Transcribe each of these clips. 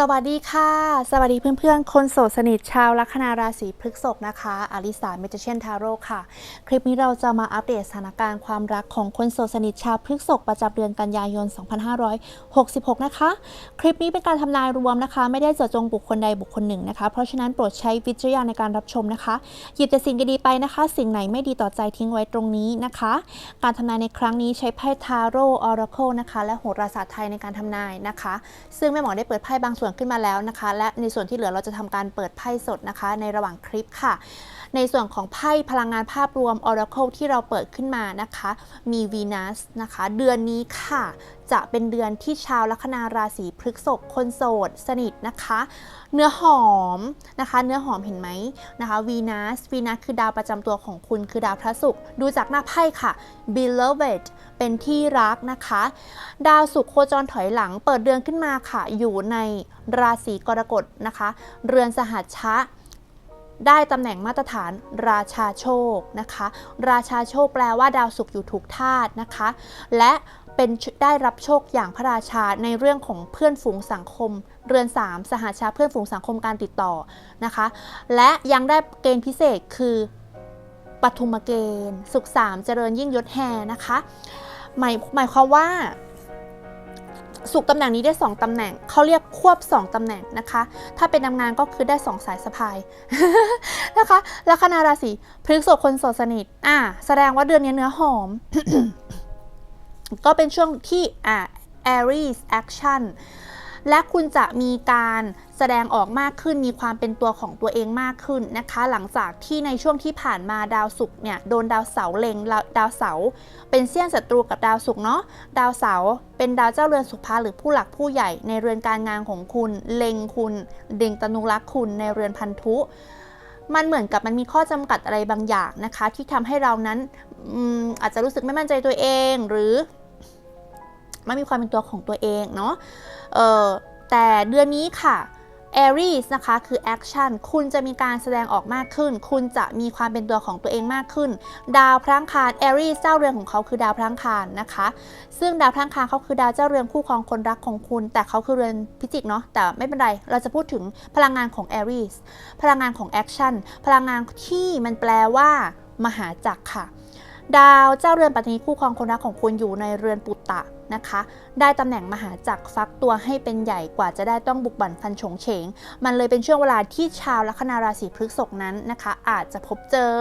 สวัสดีค่ะ สวัสดีเพื่อนๆ คนโสดสนิทชาวลัคนาราศีพฤษภนะคะอลิสาเมจเชนทาโร่ค่ะ คลิปนี้เราจะมาอัปเดตสถานการณ์ความรักของคนโสดสนิทชาวพฤษภประจำเดือนกันยายน 2566 นะคะ คลิปนี้เป็นการทำนายรวมนะคะ ไม่ได้เจาะจงบุคคลใดบุคคลหนึ่งนะคะ เพราะฉะนั้นโปรดใช้วิจารณญาณในการรับชมนะคะ หยิบแต่สิ่งดีๆไปนะคะ สิ่งไหนไม่ดีต่อใจทิ้งไว้ตรงนี้นะคะ การทำนายในครั้งนี้ใช้ไพ่ทาโร่ออราโคนะคะ และโหราศาสตร์ไทยในการทำนายนะคะ ซึ่งแม่หมอได้เปิดไพ่บางส่วนขึ้นมาแล้วนะคะ และในส่วนที่เหลือเราจะทำการเปิดไพ่สดนะคะ ในระหว่างคลิปค่ะ ในส่วนของไพ่พลังงานภาพรวม Oracle ที่เราเปิดขึ้นมานะคะ มี Venus นะคะ เดือนนี้ค่ะ จะเป็นเดือนที่ชาวลัคนาราศีพฤษภคนโสด สนิทนะคะ เนื้อหอมนะคะ เนื้อหอมเห็นไหมนะคะ Venus Venus คือดาวประจำตัวของคุณคือดาวพระศุกร์ดูจากหน้าไพ่ค่ะ Beloved เป็นที่รักนะคะ ดาวศุกร์โคจรถอยหลังเปิดเดือนขึ้นมาค่ะ อยู่ในราศีกรกฎนะคะ เรือนสหัชชะ ได้ตำแหน่งมาตรฐานราชาโชคนะคะ ราชาโชคแปลว่าดาวศุกร์อยู่ถูกธาตุนะคะ และเป็นได้รับโชคอย่างพระราชาในเรื่องของเพื่อนฝูงสังคม เรือน 3 สหาชาเพื่อนฝูงสังคมการติดต่อนะคะ และยังได้เกณฑ์พิเศษคือปฐุมเกณฑ์ สุขสามเจริญยิ่งยศแห่นะคะหมายหมายความว่า สุกตำแหน่งนี้ได้ 2ตำแหน่งเขาเรียกควบ 2ตำแหน่งนะคะ ถ้าเป็นทำงานก็คือได้ 2 สายสะพายนะคะลัคนาราศีพฤกษภคนโสดสนิทอ่า แสดงว่าเดือนนี้เนื้อหอม ก็เป็นช่วงที่อ่า Aries Action และคุณจะมีการแสดงออกมากขึ้นมีความเป็นตัวของตัวเองมากขึ้นนะคะ หลังจากที่ในช่วงที่ผ่านมาดาวศุกร์เนี่ยโดนดาวเสาร์เล็งแล้วดาวเสาร์ เป็นเสี้ยนศัตรูกับดาวศุกร์เนาะดาวเสาร์เป็นดาวเจ้าเรือนสุภาหรือผู้หลักผู้ใหญ่ในเรือนการงานของคุณ เล็งคุณเด็งตนุรักษ์คุณในเรือนพันธุ มันเหมือนกับมันมีข้อจำกัดอะไรบางอย่างนะคะ ที่ทำให้เรานั้นอาจจะรู้สึกไม่มั่นใจตัวเองหรือไม่มีความเป็นตัวของตัวเองเนาะแต่เดือนนี้ค่ะ Aries นะคะคือ Action คุณจะมีการแสดงออกมากขึ้น คุณจะมีความเป็นตัวของตัวเองมากขึ้น ดาวพลังคาร Aries เจ้าเรือนของเขาคือดาวพลังคารนะคะ ซึ่งดาวพลังคารเขาคือดาวเจ้าเรือนคู่ครองคนรักของคุณ แต่เขาคือเรือนพิจิกเนาะแต่ไม่เป็นไร เราจะพูดถึงพลังงานของ Aries พลังงานของ Action พลังงานที่มันแปลว่ามหาจักรค่ะ ดาวเจ้าเรือนปัตนีคู่ครองคนรักของคุณอยู่ในเรือนปุตตะนะคะ ได้ตำแหน่งมหาจักรฟักตัวให้เป็นใหญ่กว่าจะได้ต้องบุกบั่นฟันฉงเฉง มันเลยเป็นช่วงเวลาที่ชาวลัคนาราศีพฤษภนั้นนะคะ อาจจะพบเจอ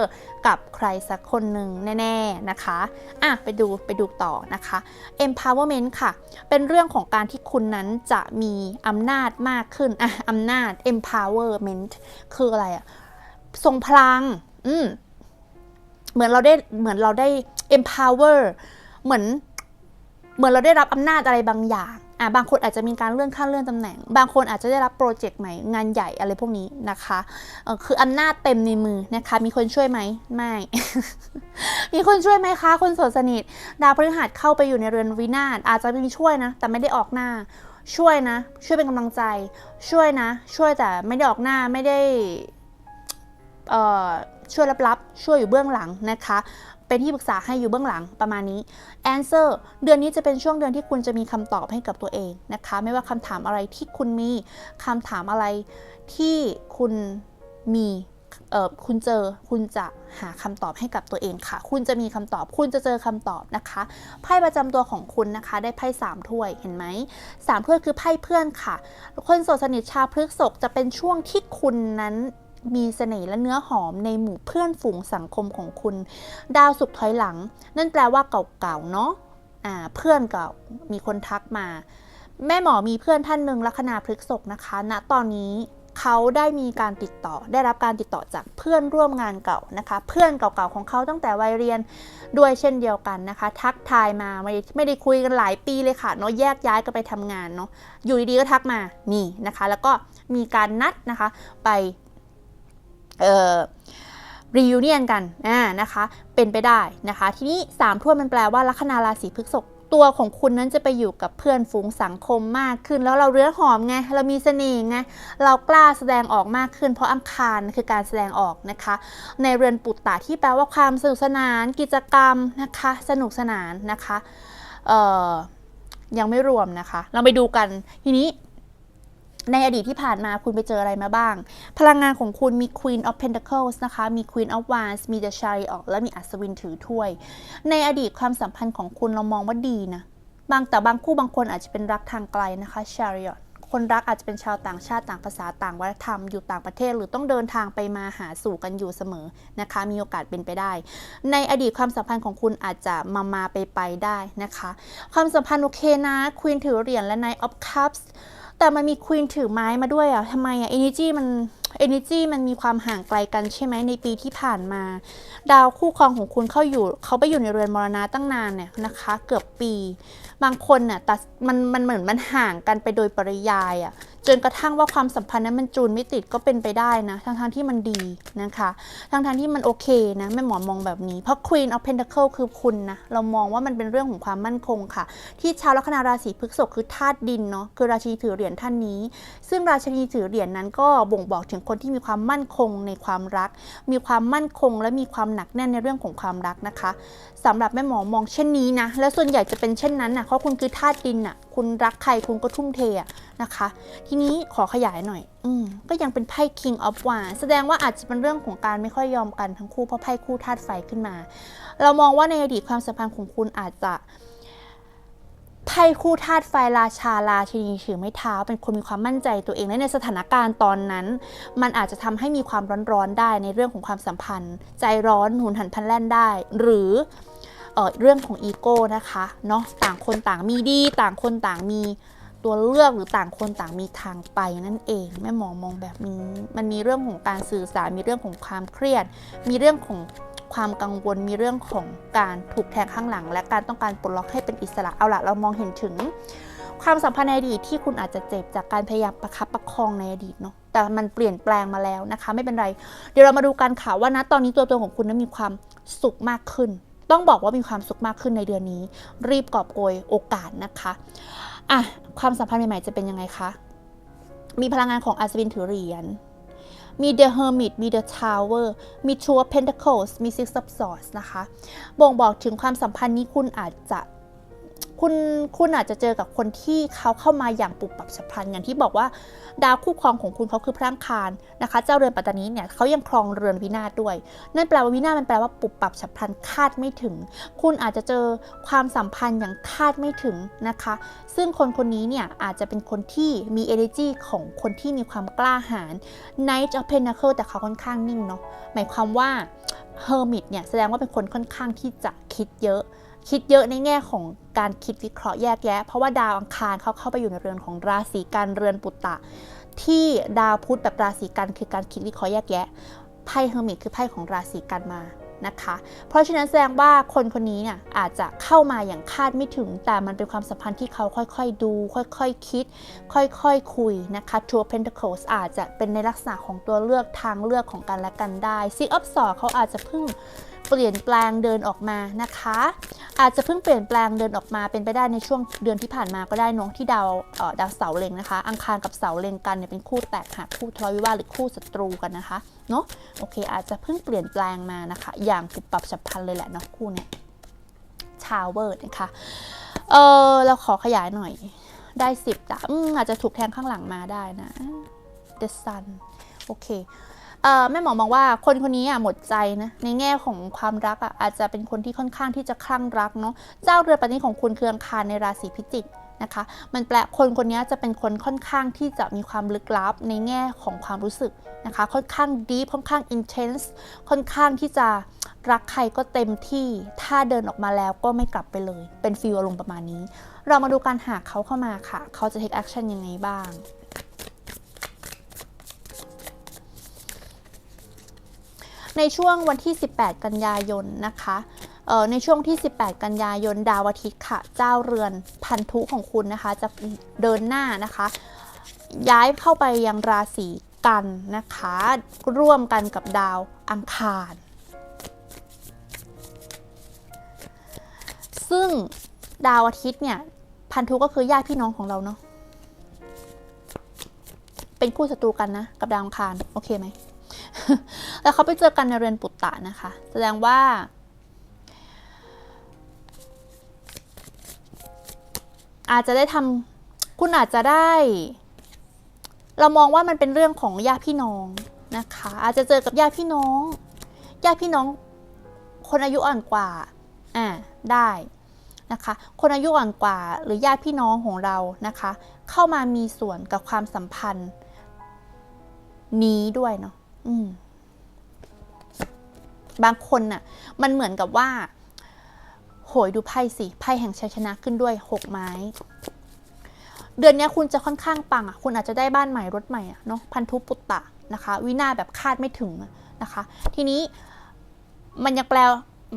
กับใครสักคนหนึ่งแน่ ๆนะคะอะไปดูไปดูต่อนะคะ empowerment ค่ะ เป็นเรื่องของการที่คุณนั้นจะมีอำนาจมากขึ้นอะอำนาจ empowerment คืออะไรอะทรงพลัง อืม เหมือนเราได้เหมือนเราได้ empower เหมือนเหมือนเราได้รับอำนาจอะไรบางอย่างอะบางคนอาจจะมีการเลื่อนขั้นเลื่อนตำแหน่ง บางคนอาจจะได้รับโปรเจกต์ใหม่ งานใหญ่อะไรพวกนี้นะคะเออคืออำนาจเต็มในมือนะคะ มีคนช่วยไหมไม่ มีคนช่วยไหมคะ คนสดสนิท ดาวพฤหัสเข้าไปอยู่ในเรือนวินาศอาจจะมีช่วยนะ แต่ไม่ได้ออกหน้า ช่วยนะ ช่วยเป็นกำลังใจ ช่วยนะ ช่วยแต่ไม่ได้ออกหน้าไม่ได้เอ่อ ช่วยลับๆ ช่วยอยู่เบื้องหลังนะคะ เป็นที่ปรึกษาให้อยู่เบื้องหลังประมาณนี้ Answer เดือนนี้จะเป็นช่วงเดือนที่คุณจะมีคำตอบให้กับตัวเองนะคะ ไม่ว่าคำถามอะไรที่คุณมีคำถามอะไรที่คุณมีเออคุณเจอคุณจะหาคำตอบให้กับตัวเองค่ะ คุณจะมีคำตอบ คุณจะเจอคำตอบนะคะ ไพ่ประจำตัวของคุณนะคะ ได้ไพ่สามถ้วย เห็นไหมสามถ้วยคือไพ่เพื่อนค่ะ คนโสดสนิทชาพฤกษกจะเป็นช่วงที่คุณนั้น มีเสน่ห์และเนื้อหอมในหมู่เพื่อนฝูงสังคมของคุณ ดาวสุขถอยหลัง นั่นแปลว่าเก่าๆเนาะอ่าเพื่อนเก่ามีคนทักมา แม่หมอมีเพื่อนท่านหนึ่งลัคนาพฤกษกนะคะณตอนนี้เขาได้มีการติดต่อ ได้รับการติดต่อจากเพื่อนร่วมงานเก่านะคะ เพื่อนเก่าๆของเขาตั้งแต่วัยเรียนด้วยเช่นเดียวกันนะคะ ทักทายมาไม่ได้ไม่ได้คุยกันหลายปีเลยค่ะเนาะแยกย้ายกันไปทำงานเนาะอยู่ดีๆก็ทักมานี่นะคะ แล้วก็มีการนัดนะคะ ไป เอ่อรีวิเนียนกันอ่านะคะ เป็นไปได้นะคะ ทีนี้3ถ้วยมันแปลว่าลัคนาราศีพฤษภตัวของคุณนั้นจะไปอยู่กับเพื่อนฝูงสังคมมากขึ้น แล้วเราเรื้อหอมไง เรามีเสน่ห์ไง เรากล้าแสดงออกมากขึ้น เพราะอังคารคือการแสดงออกนะคะ ในเรือนปุตตะที่แปลว่าความสนุกสนาน กิจกรรมนะคะ สนุกสนานนะคะ เอ่อ ยังไม่รวมนะคะ เราไปดูกันทีนี้ ในอดีตที่ผ่านมาคุณไปเจออะไรมาบ้าง พลังงานของคุณมี Queen of Pentacles นะคะ มี Queen of Wands มี The Chariot และมีอัศวินถือถ้วย ในอดีตความสัมพันธ์ของคุณเรามองว่าดีนะ บางแต่บางคู่บางคนอาจจะเป็นรักทางไกลนะคะ Chariot คนรักอาจจะเป็นชาวต่างชาติต่างภาษาต่างวัฒนธรรมอยู่ต่างประเทศ หรือต้องเดินทางไปมาหาสู่กันอยู่เสมอนะคะ มีโอกาสเป็นไปได้ ในอดีตความสัมพันธ์ของคุณอาจจะมามาไปไปได้นะคะ ความสัมพันธ์โอเคนะ Queen ถือเหรียญและ Knight of Cups แต่มันมีควีนถือไม้มาด้วยอะทำไมอะเอเนจีมันเอเนจีมันมีความห่างไกลกันใช่ไหมในปีที่ผ่านมา ดาวคู่ครองของคุณเข้าอยู่เขาไปอยู่ในเรือนมรณะตั้งนานเนี่ยนะคะ เกือบปี บางคนน่ะแต่มันมันเหมือนมันห่างกันไปโดยปริยายอะ จนกระทั่งว่าความสัมพันธ์นั้นมันจูนไม่ติดก็เป็นไปได้นะทั้งทงๆที่มันดีนะคะทั้งทงๆที่มันโอเคนะแม่หมอมองแบบนี้ เพราะ Queen of Pentacle คือคุณนะเรามองว่ามันเป็นเรื่องของความมั่นคงค่ะ ที่ชาวลัคนาราศีพฤษภคือธาตุดินเนาะคือราชินีถือเหรียญท่านนี้ ซึ่งราชินีถือเหรียญนั้นก็บ่งบอกถึงคนที่มีความมั่นคงในความรัก มีความมั่นคงและมีความหนักแน่นในเรื่องของความรักนะคะสำหรับแม่หมอมองเช่นนี้นะและส่วนใหญ่จะเป็นเช่นนั้นนะเพราะคุณคือธาตุดินอะคุณรักใครคุณก็ทุ่มเทอะนะคะ ทีนี้ขอขยายหน่อย อืมก็ยังเป็นไพ่ King of Wands แสดงว่าอาจจะเป็นเรื่องของการไม่ค่อยยอมกันทั้งคู่เพราะไพ่คู่ธาตุไฟขึ้นมา เรามองว่าในอดีตความสัมพันธ์ของคุณอาจจะไพ่คู่ธาตุไฟราชาราชินีถือไม้เท้า เป็นคนมีความมั่นใจตัวเองและในสถานการณ์ตอนนั้น มันอาจจะทำให้มีความร้อนๆได้ในเรื่องของความสัมพันธ์ ใจร้อนหุนหันพลันแล่นได้ หรือ เเรื่องของอีโก้นะคะเนาะต่างคนต่างมีดี ต่างคนต่างมีตัวเลือกหรือต่างคนต่างมีทางไปนั่นเองแม่หมอมองแบบนี้ มันมีเรื่องของการสื่อสารมีเรื่องของความเครียด มีเรื่องของความกังวลมีเรื่องของการถูกแทงข้างหลัง และการต้องการปลดล็อกให้เป็นอิสระเอาละเรามองเห็นถึง ความสัมพันธ์ในอดีตที่คุณอาจจะเจ็บจากการพยายามประคับประคองในอดีตเนาะแต่มันเปลี่ยนแปลงมาแล้วนะคะ ไม่เป็นไร เดี๋ยวเรามาดูกันค่ะว่านะตอนนี้ตัวตนของคุณนั้นมีความสุขมากขึ้น ต้องบอกว่ามีความสุขมากขึ้นในเดือนนี้ รีบกอบโกยโอกาสนะคะอะความสัมพันธ์ใหม่ๆจะเป็นยังไงคะมีพลังงานของอัศวินถือเหรียญมี The Hermit มี The Tower มี Two of Pentacles มี Six of Swords นะคะ บ่งบอกถึงความสัมพันธ์นี้คุณอาจจะ คุณคุณอาจจะเจอกับคนที่เขาเข้ามาอย่างปุบปับฉับพลันอย่างที่บอกว่า ดาวคู่ครองของคุณเขาคือพระอังคารนะคะ เจ้าเรือนปัตตานีเนี่ยเขายังครองเรือนวินาศด้วย นั่นแปลว่าวินาศมันแปลว่าปุบปับฉับพลันคาดไม่ถึง คุณอาจจะเจอความสัมพันธ์อย่างคาดไม่ถึงนะคะ ซึ่งคนคนนี้เนี่ยอาจจะเป็นคนที่มี energy ของคนที่มีความกล้าหาญ Knight of Pentacles แต่เขาค่อนข้างนิ่งเนาะหมายความว่า Hermit เนี่ยแสดงว่าเป็นคนค่อนข้างที่จะคิดเยอะ คิดเยอะในแง่ของการคิดวิเคราะห์แยกแยะ เพราะว่าดาวอังคารเขาเข้าไปอยู่ในเรือนของราศีกันเรือนปุตตะ ที่ดาวพุธแบบราศีกันคือการคิดวิเคราะห์แยกแยะไพ่เฮอร์มิตคือไพ่ของราศีกันมานะคะ เพราะฉะนั้นแสดงว่าคนคนนี้เนี่ยอาจจะเข้ามาอย่างคาดไม่ถึง แต่มันเป็นความสัมพันธ์ที่เขาค่อยๆดู ค่อยๆคคิด ค่อยๆคุยนะคะ Two of Pentacles อาจจะเป็นในลักษณะของตัวเลือกทางเลือกของกันและกันได้ Six of Swords เขาอาจจะเพิ่ง เปลี่ยนแปลงเดินออกมานะคะ อาจจะเพิ่งเปลี่ยนแปลงเดินออกมาเป็นไปได้ในช่วงเดือนที่ผ่านมาก็ได้เนอะที่ดาวดาวเสาร์เล็งนะคะ อังคารกับเสาร์เล็งกันเนี่ยเป็นคู่แตกหักคู่ทะเลาะวิวาทหรือคู่ศัตรูกันนะคะเนาะโอเค อาจจะเพิ่งเปลี่ยนแปลงมานะคะ อย่างปุบปับฉับพลันเลยแหละเนาะคู่เนี่ยชาวเวิร์ดนะคะเออเราขอขยายหน่อยได้สิบอืมอาจจะถูกแทงข้างหลังมาได้นะ The Sun โอเค แม่หมอมองว่าคนคนนี้อะหมดใจนะในแง่ของความรักอะอาจจะเป็นคนที่ค่อนข้างที่จะคลั่งรักเนาะเจ้าเรือนปัตตานีของคุณคืออังคารในราศีพิจิกนะคะมันแปลคนคนนี้จะเป็นคนค่อนข้างที่จะมีความลึกลับในแง่ของความรู้สึกนะคะค่อนข้าง deep ค่อนข้าง intense ค่อนข้างที่จะรักใครก็เต็มที่ถ้าเดินออกมาแล้วก็ไม่กลับไปเลย เป็นฟีลอารมณ์ประมาณนี้ เรามาดูการหาเขาเข้ามาค่ะ เขาจะ take action ยังไงบ้าง ในช่วงวันที่ 18 กันยายนนะคะเอ่อในช่วงที่ 18 กันยายนดาวอาทิตย์ค่ะ เจ้าเรือนพันธุของคุณนะคะ จะเดินหน้านะคะ ย้ายเข้าไปยังราศีกันนะคะ ร่วมกันกับดาวอังคาร ซึ่งดาวอาทิตย์เนี่ย พันธุก็คือญาติพี่น้องของเราเนาะเป็นคู่ศัตรูกันนะ กับดาวอังคาร โอเคไหม แล้วเขาไปเจอกันในเรือนปุตตะนะคะ แสดงว่า อาจจะได้ทำคุณอาจจะได้ เรามองว่ามันเป็นเรื่องของญาติพี่น้องนะคะ อาจจะเจอกับญาติพี่น้องญาติพี่น้อง คนอายุอ่อนกว่าอ่าได้นะคะ คนอายุอ่อนกว่า หรือญาติพี่น้องของเรานะคะ เข้ามามีส่วนกับความสัมพันธ์นี้ด้วยเนาะอืม บางคนน่ะมันเหมือนกับว่า โหยดูไพ่สิไพ่แห่งชัยชนะขึ้นด้วยหกไม้ เดือนนี้คุณจะค่อนข้างปังอะคุณอาจจะได้บ้านใหม่รถใหม่อะเนาะพันธุปุตตะนะคะ วินาแบบคาดไม่ถึงนะคะ ทีนี้มันยังแปล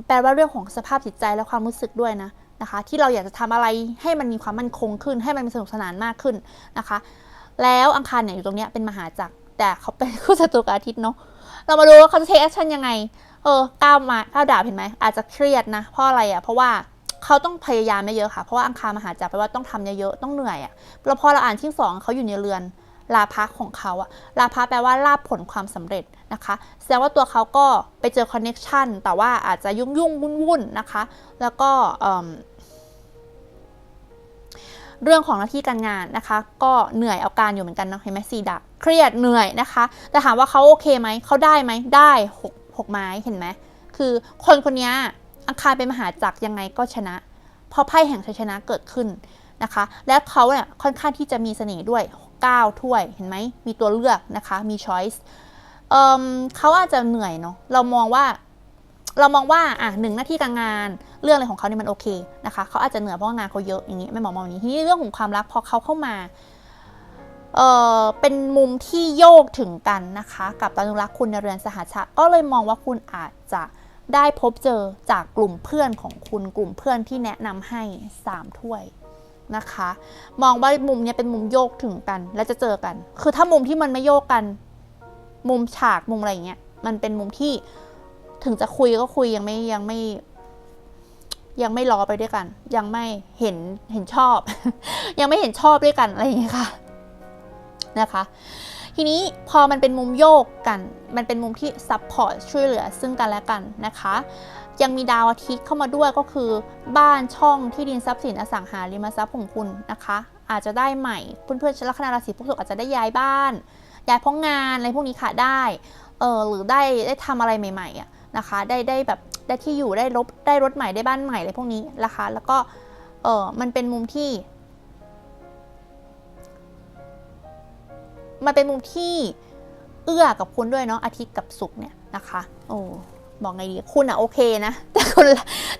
แปลว่าเรื่องของสภาพจิตใจและความรู้สึกด้วยนะนะคะ ที่เราอยากจะทำอะไรให้มันมีความมั่นคงขึ้น ให้มันมีสนุกสนานมากขึ้นนะคะ แล้วอังคารเนี่ยอยู่ตรงเนี้ยเป็นมหาจักรแต่เขาเป็นคู่ศัตรูกับอาทิตย์เนาะเรามาดูว่าเขาจะเทคแอคชั่นยังไง เออก้าวมาก้าวดาบเห็นไหมอาจจะเครียดนะเพราะอะไรอะ่ะเพราะว่าเขาต้องพยายามไม่เยอะค่ะ เพราะว่าอังคารมหาจักรแปลว่าต้องทำเยอะๆต้องเหนื่อยอะ่ะแล้วพอเราอ่านที่สองเขาอยู่ในเรือนลาพักของเขาอะลาพักแปลว่าลาบผลความสำเร็จนะคะ แสดงว่าตัวเขาก็ไปเจอคอนเน็ชันแต่ว่าอาจจะยุ่งยุ่งวุ่นวุ่นๆนะคะ แล้วก็เรื่องของหน้าที่การงานนะคะ ก็เหนื่อยเอาการอยู่เหมือนกันเนาะเห็นไหมสีดาบเครียดเหนื่อยนะคะ แต่ถามว่าเขาโอเคไหมเขาได้ไหมได้หก หกไม้เห็นไหมคือคนคนนี้อังคารเป็นมหาจักรยังไงก็ชนะ เพราะไพ่แห่งชัยชนะเกิดขึ้นนะคะ และเขาเนี่ยค่อนข้างที่จะมีเสน่ห์ด้วย 9 ถ้วยเห็นไหมมีตัวเลือกนะคะมี choice เอิ่มเขาอาจจะเหนื่อยเนาะเรามองว่าเรามองว่าอะหนึ่งหน้าที่การงานเรื่องอะไรของเขาเนี่ยมันโอเคนะคะเขาอาจจะเหนื่อยเพราะงานเขาเยอะอย่างนี้ไม่มองมองอย่างนี้ทีนี้เรื่องของความรักพอเขาเข้ามา เอ่อเป็นมุมที่โยกถึงกันนะคะ กับตานุรักษ์คุณในเรือนสหชาติก็เลยมองว่าคุณอาจจะได้พบเจอจากกลุ่มเพื่อนของคุณกลุ่มเพื่อนที่แนะนำให้ 3 ถ้วยนะคะ มองว่ามุมนี้เป็นมุมโยกถึงกัน และจะเจอกัน คือถ้ามุมที่มันไม่โยกกัน มุมฉากมุมอะไรเงี้ยมันเป็นมุมที่ถึงจะคุยก็คุยยังไม่ยังไม่ยังไม่รอไปด้วยกัน ยังไม่เห็นเห็นชอบ ยังไม่เห็นชอบด้วยกันอะไรอย่างเงี้ยค่ะ นะคะ ทีนี้พอมันเป็นมุมโยกกัน มันเป็นมุมที่ซับพอร์ตช่วยเหลือซึ่งกันและกันนะคะ ยังมีดาวอาทิตย์เข้ามาด้วยก็คือ บ้านช่องที่ดินทรัพย์สินอสังหาริมทรัพย์ของคุณนะคะ อาจจะได้ใหม่เพื่อนๆลัคนาราศีพฤษภอาจจะได้ย้ายบ้าน ย้ายเพราะงานอะไรพวกนี้ค่ะได้เออหรือได้ได้ทำอะไรใหม่ๆอะนะคะ ได้ได้แบบได้ที่อยู่ได้รถได้รถใหม่ได้บ้านใหม่อะไรพวกนี้นะคะ แล้วก็เออมันเป็นมุมที่ มันเป็นมุมที่เอื้อกับคุณด้วยเนาะอาทิตย์กับศุกร์เนี่ยนะคะ โอ้บอกไงดีคุณอะโอเคนะ แต่คน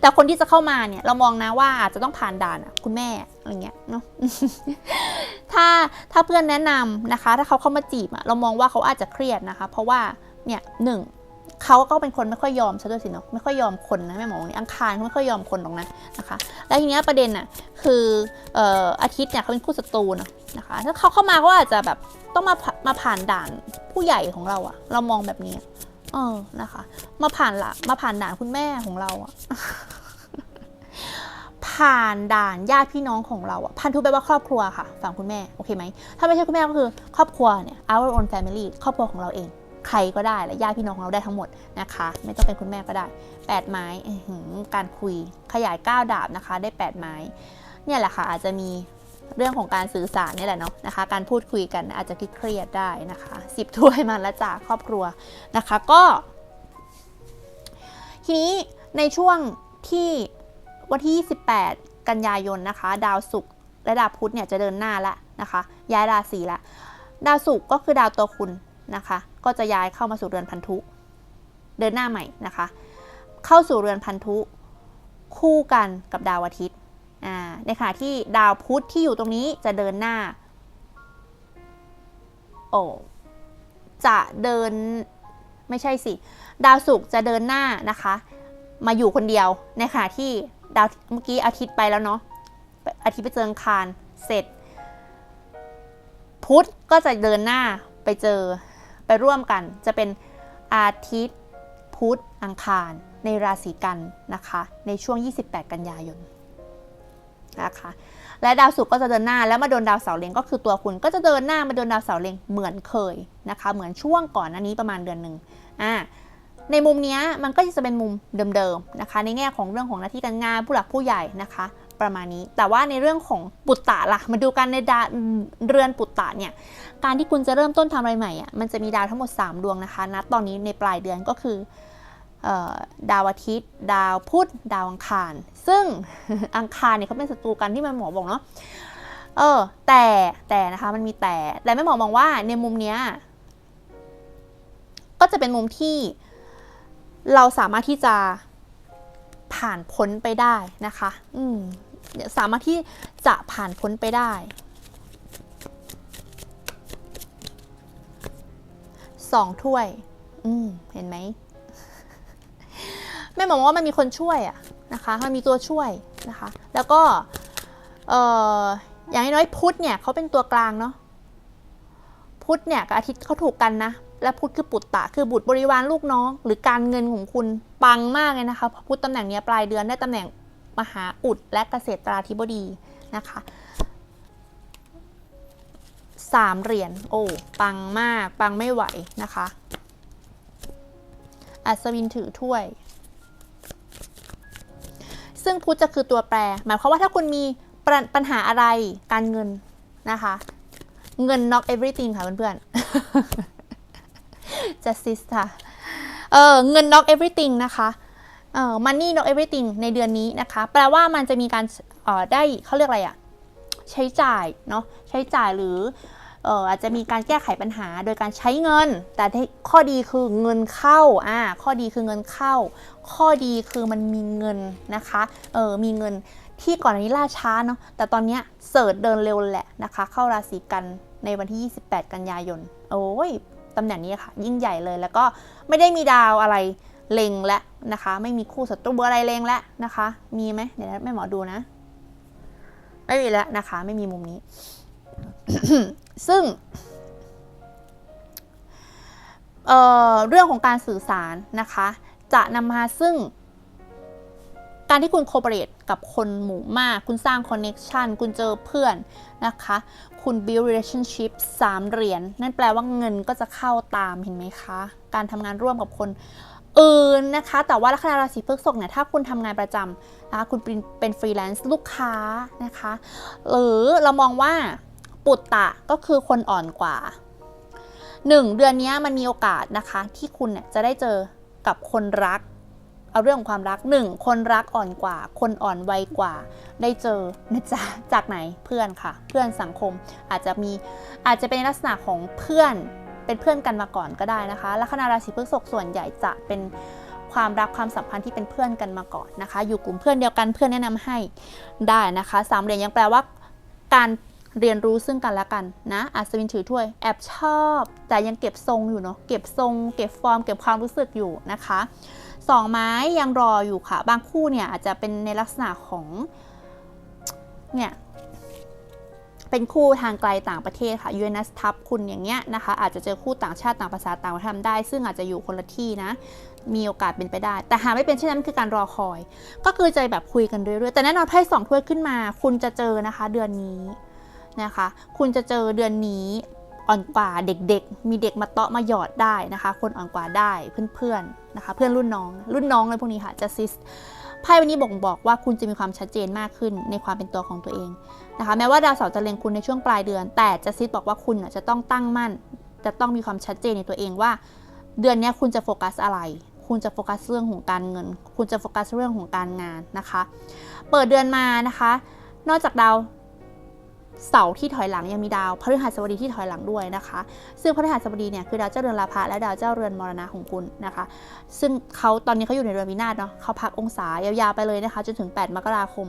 แต่คนที่จะเข้ามาเนี่ย เรามองนะว่าอาจจะต้องผ่านด่านอะคุณแม่อะไรเงี้ยเนาะถ้าถ้าเพื่อนแนะนำนะคะ ถ้าเขาเข้ามาจีบอะเรามองว่าเขาอาจจะเครียดนะคะ เพราะว่าเนี่ยหนึ่งเขาก็เป็นคนไม่ค่อยยอมซะด้วยสิเนาะไม่ค่อยยอมคนนะแม่หมอนี่อังคารเขาไม่ค่อยยอมคนหรอกนะนะคะ แล้วทีเนี้ยประเด็นอะคืออออาทิตย์เนี่ยเขาเป็นคู่ศัตรูนะนะคะ ถ้าเขาเข้ามาเขาอาจจะแบบ ต้องมาผ่ามาผ่านด่านผู้ใหญ่ของเราอะเรามองแบบนี้เออนะคะ มาผ่านละมาผ่านด่านคุณแม่ของเราอะผ่านด่านญาติพี่น้องของเราอะพันธุแปลว่าครอบครัวค่ะฝั่งคุณแม่โอเคไหมถ้าไม่ใช่คุณแม่ก็คือครอบครัวเนี่ย our own family ครอบครัวของเราเอง ใครก็ได้และญาติพี่น้องของเราได้ทั้งหมดนะคะ ไม่ต้องเป็นคุณแม่ก็ได้8ไม้การคุยขยาย9ดาบนะคะ ได้8ไม้เนี่ยแหละค่ะอาจจะมี เรื่องของการสื่อสารนี่แหละเนาะนะคะ การพูดคุยกันอาจจะเครียดได้นะคะสิบถ้วยมาแล้วจากครอบครัวนะคะก็ ทีนี้ในช่วงที่วันที่28กันยายนนะคะ ดาวศุกร์และดาวพุธเนี่ยจะเดินหน้าแล้วนะคะ ย้ายราศีละดาวศุกร์ก็คือดาวตัวคุณนะคะ ก็จะย้ายเข้ามาสู่เรือนพันธุเดินหน้าใหม่นะคะ เข้าสู่เรือนพันธุ คู่กันกับดาวอาทิตย์ ในขณะที่ดาวพุธที่อยู่ตรงนี้จะเดินหน้า โอ้ จะเดินไม่ใช่สิ ดาวศุกร์จะเดินหน้านะคะ มาอยู่คนเดียวในขณะที่ดาวเมื่อกี้อาทิตย์ไปแล้วเนาะ อาทิตย์ไปเจออังคารเสร็จ พุธก็จะเดินหน้าไปเจอไปร่วมกัน จะเป็นอาทิตย์พุธอังคารในราศีกันนะคะ ในช่วง 28 กันยายน นะคะและดาวศุกร์ก็จะเดินหน้าแล้วมาโดนดาวเสาร์เล็งก็คือตัวคุณก็จะเดินหน้ามาโดนดาวเสาร์เล็งเหมือนเคยนะคะ เหมือนช่วงก่อนอันนี้ประมาณเดือนหนึ่งอ่าในมุมนี้มันก็จะเป็นมุมเดิมๆนะคะ ในแง่ของเรื่องของหน้าที่การงานผู้หลักผู้ใหญ่นะคะ ประมาณนี้ แต่ว่าในเรื่องของปุตตะล่ะมาดูกันในดาเรือนปุตตะเนี่ยการที่คุณจะเริ่มต้นทำอะไรใหม่อะมันจะมีดาวทั้งหมด 3 ดวงนะคะณตอนนี้ในปลายเดือนก็คือดาวอาทิตย์ ดาวพุธดาวอังคาร ซึ่งอังคารเนี่ยเขาเป็นศัตรูกันที่แม่หมอบอกเนาะเออ แต่แต่นะคะมันมีแต่ แต่แม่หมอมองว่าในมุมเนี้ยก็จะเป็นมุมที่เราสามารถที่จะผ่านพ้นไปได้นะคะ อืมสามารถที่จะผ่านพ้นไปได้ สองถ้วย อืม เห็นไหม แม่มอบอกว่ามันมีคนช่วยอะ นะคะมันมีตัวช่วยนะคะ แล้วก็เอ่ออย่างน้อยพุธเนี่ยเขาเป็นตัวกลางเนาะพุธเนี่ยกับอาทิตย์เขาถูกกันนะ และพุธคือปุตตะ คือบุตรบริวารลูกน้อง หรือการเงินของคุณปังมากเลยนะคะเพราะพุธตำแหน่งเนี้ยปลายเดือนได้ตำแหน่งมหาอุดและเกษตราธิบดีนะคะสามเหรียญโอ้ปังมาก ปังไม่ไหวนะคะ อัศวินถือถ้วย ซึ่งพุทธจะคือตัวแปร หมายความว่าถ้าคุณมีปปัญหาอะไรการเงินนะคะ เงิน knock everything ค่ะเพื่อนๆ justice ค่ะเออเงิน knock everything นะคะเออ money knock everything ในเดือนนี้นะคะ แปลว่ามันจะมีการเออได้เขาเรียกอะไรอะใช้จ่ายเนาะใช้จ่ายหรือ อออาจจะมีการแก้ไขปัญหาโดยการใช้เงิน แต่ข้อดีคือเงินเข้าอ่าข้อดีคือเงินเข้า ข้อดีคือมันมีเงินนะคะเออมีเงินที่ก่อนอันนี้ล่าช้าเนาะแต่ตอนเนี้ยเสิร์ชเดินเร็วแหละนะคะ เข้าราศีกันในวันที่ 28 กันยายน โอ้ยตำแหน่งนี้ค่ะ ยิ่งใหญ่เลยแล้วก็ไม่ได้มีดาวอะไรเล็งและนะคะ ไม่มีคู่ศัตรูอะไรเล็งและนะคะ มีไหมเดี๋ยวแม่หมอดูนะ ไม่มีแล้วนะคะ ไม่มีมุมนี้ ซึ่งเเรื่องของการสื่อสารนะคะ จะนำมาซึ่ง การที่คุณโคเปเรตกับคนหมู่มาก คุณสร้างคอนเน็ชันคุณเจอเพื่อนนะคะ คุณ build relationship สามเหรียญนั่นแปลว่าเงินก็จะเข้าตามเห็นไหมคะ การทำงานร่วมกับคนอื่นนะคะ แต่ว่าลัคนาราศีพฤษภเนี่ย ถ้าคุณทำงานประจำนะคะคุณเป็นฟรีแลนซ์ลูกค้านะคะ หรือเรามองว่า ปุตตะก็คือคนอ่อนกว่า 1 เดือนนี้มันมีโอกาสนะคะที่คุณเนี่ยจะได้เจอกับคนรัก เอาเรื่องความรัก 1 คนรักอ่อนกว่า คนอ่อนวัยกว่า ได้เจอนะจ๊ะจากไหนเพื่อนค่ะ เพื่อนสังคมอาจจะมีอาจจะเป็นลักษณะของเพื่อนเป็นเพื่อนกันมาก่อนก็ได้นะคะลัคนาราศีพฤษภส่วนใหญ่จะเป็นความรักความสัมพันธ์ที่เป็นเพื่อนกันมาก่อนนะคะ อยู่กลุ่มเพื่อนเดียวกันเพื่อนแนะนำให้ได้นะคะสามเหรียญยังแปลว่าการ เรียนรู้ซึ่งกันและกันนะอัศวินถือถ้วยแอบชอบ แต่ยังเก็บทรงอยู่เนาะเก็บทรง เก็บฟอร์ม เก็บความรู้สึกอยู่นะคะสองไม้ยังรออยู่ค่ะ บางคู่เนี่ยอาจจะเป็นในลักษณะของเนี่ยเป็นคู่ทางไกลต่างประเทศค่ะยูเอนัสทับคุณอย่างเงี้ยนะคะ อาจจะเจอคู่ต่างชาติต่างภาษาต่างวัฒนธรรมได้ ซึ่งอาจจะอยู่คนละที่นะ มีโอกาสเป็นไปได้ แต่หากไม่เป็นเช่นนั้นคือการรอคอย ก็คือใจแบบคุยกันเรื่อยๆ แต่แน่นอนไพ่สองถ้วยขึ้นมา คุณจะเจอนะคะ เดือนนี้ นะคะ คุณจะเจอเดือนนี้อ่อนกว่าเด็กๆ มีเด็กมาเตาะมาหยอดได้นะคะ คนอ่อนกว่าได้เพื่อนๆนะคะ เพื่อนรุ่นน้องรุ่นน้องเลยพวกนี้ค่ะจะซิสไพ่วันนี้บ่งบอกว่าคุณจะมีความชัดเจนมากขึ้นในความเป็นตัวของตัวเองนะคะ แม้ว่าดาวเสาร์จะเล็งคุณในช่วงปลายเดือน แต่จะซิสบอกว่าคุณจะต้องตั้งมั่น จะต้องมีความชัดเจนในตัวเองว่า เดือนนี้คุณจะโฟกัสอะไร คุณจะโฟกัสเรื่องของการเงิน คุณจะโฟกัสเรื่องของการงานนะคะ เปิดเดือนมานะคะ นอกจากดาว เสาร์ที่ถอยหลังยังมีดาวพฤหัสบดีที่ถอยหลังด้วยนะคะ ซึ่งพฤหัสบดีเนี่ยคือดาวเจ้าเรือนลาภะและดาวเจ้าเรือนมรณะของคุณนะคะ ซึ่งเขาตอนนี้เขาอยู่ในเรือนวินาศเนาะเขาพักองศายาวๆไปเลยนะคะจนถึง 8 มกราคม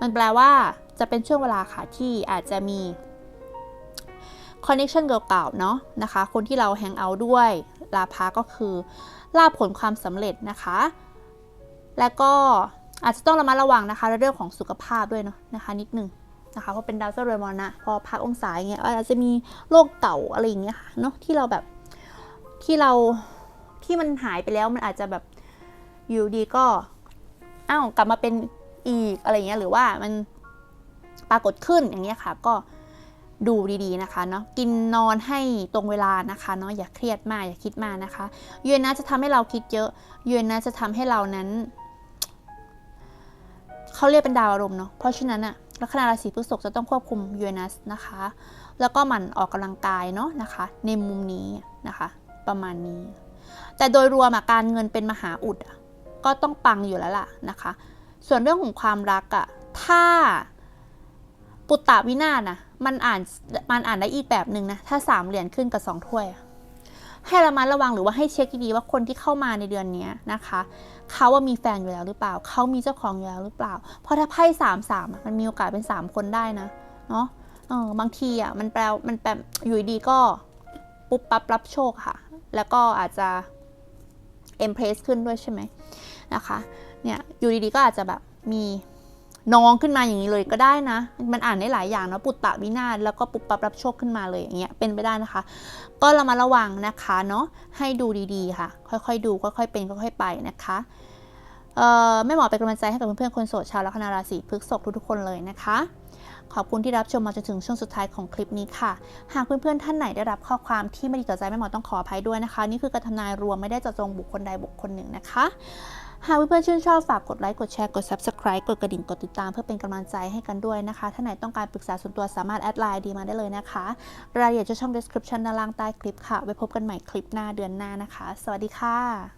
มันแปลว่าจะเป็นช่วงเวลาค่ะที่อาจจะมีคอนเน t ชันเก่าๆเนาะนะคะ คนที่เราแฮงเอาท์ด้วยลาภะก็คือลาบผลความสำเร็จนะคะ และก็อาจจะต้องระมัดระวังนะคะในเรื่องของสุขภาพด้วยเนาะนะคะนิดนึง นะคะเพราะเป็นดาวเจ้าเรือนมรณะพอพักองศาอย่างเงี้ยอาจจะมีโรคเก่าอะไรอย่างเงี้ยค่ะเนาะที่เราแบบที่เราที่มันหายไปแล้วมันอาจจะแบบอยู่ดีก็อ้าวกลับมาเป็นอีกอะไรเงี้ยหรือว่ามันปรากฏขึ้นอย่างเงี้ยค่ะ ก็ดูดีๆนะคะเนาะกินนอนให้ตรงเวลานะคะเนาะอย่าเครียดมากอย่าคิดมากนะคะยูเอนนะจะทำให้เราคิดเยอะยูเอนนะจะทำให้เรานั้นเขาเรียกเป็นดาวอารมณ์เนาะเพราะฉะนั้นอะ ลัคนาราศีพฤษภจะต้องควบคุมยูเรนัสนะคะ แล้วก็หมั่นออกกำลังกายเนาะนะคะ ในมุมนี้นะคะประมาณนี้ แต่โดยรวมการเงินเป็นมหาอุดก็ต้องปังอยู่แล้วล่ะนะคะ ส่วนเรื่องของความรักอะถ้าปุตตะวินาศนะมันอ่านมันอ่านได้อีกแบบหนึ่งนะ ถ้าสามเหรียญขึ้นกับสองถ้วยอะ ให้ระมัดระวังหรือว่าให้เช็คดีๆว่าคนที่เข้ามาในเดือนนี้นะคะ เขาว่ามีแฟนอยู่แล้วหรือเปล่า เขามีเจ้าของอยู่แล้วหรือเปล่า เพราะถ้าไพ่สามสามมันมีโอกาสเป็นสามคนได้นะเนาะเออบางทีอะมันแปลมันแปลอยู่ดีก็ปุ๊บปั๊บรับโชคค่ะ แล้วก็อาจจะเอ็มเพรสขึ้นด้วยใช่ไหมนะคะเนี่ยอยู่ดีๆก็อาจจะแบบมี น้องขึ้นมาอย่างนี้เลยก็ได้นะ มันอ่านได้หลายอย่างนะปุตตะวินาศแล้วก็ปุบปับรับโชคขึ้นมาเลยอย่างเงี้ยเป็นไปได้นะคะ ก็เรามาระวังนะคะเนาะให้ดูดีๆค่ะ ค่อยๆดูค่อยๆเป็นค่อยๆไปนะคะเอ่อแม่หมอเป็นกำลังใจให้กับเพื่อนๆคนโสดชาวลัคนาราศีพฤษภทุกๆคนเลยนะคะ ขอบคุณที่รับชมมาจนถึงช่วงสุดท้ายของคลิปนี้ค่ะ หากเพื่อนๆท่านไหนได้รับข้อความที่ไม่ดีต่อใจแม่หมอต้องขออภัยด้วยนะคะ นี่คือการทำนายรวมไม่ได้เจาะจงบุคคลใดบุคคลหนึ่งนะคะ หากเพื่อนๆชื่นชอบฝากกดไลค์กดแชร์กด Subscribe กดกระดิ่งกดติดตามเพื่อเป็นกำลังใจให้กันด้วยนะคะ ถ้าไหนต้องการปรึกษาส่วนตัวสามารถแอดไลน์ดีมาได้เลยนะคะ รายละเอียดจะช่อง description ด้านล่างใต้คลิปค่ะ ไว้พบกันใหม่คลิปหน้าเดือนหน้านะคะ สวัสดีค่ะ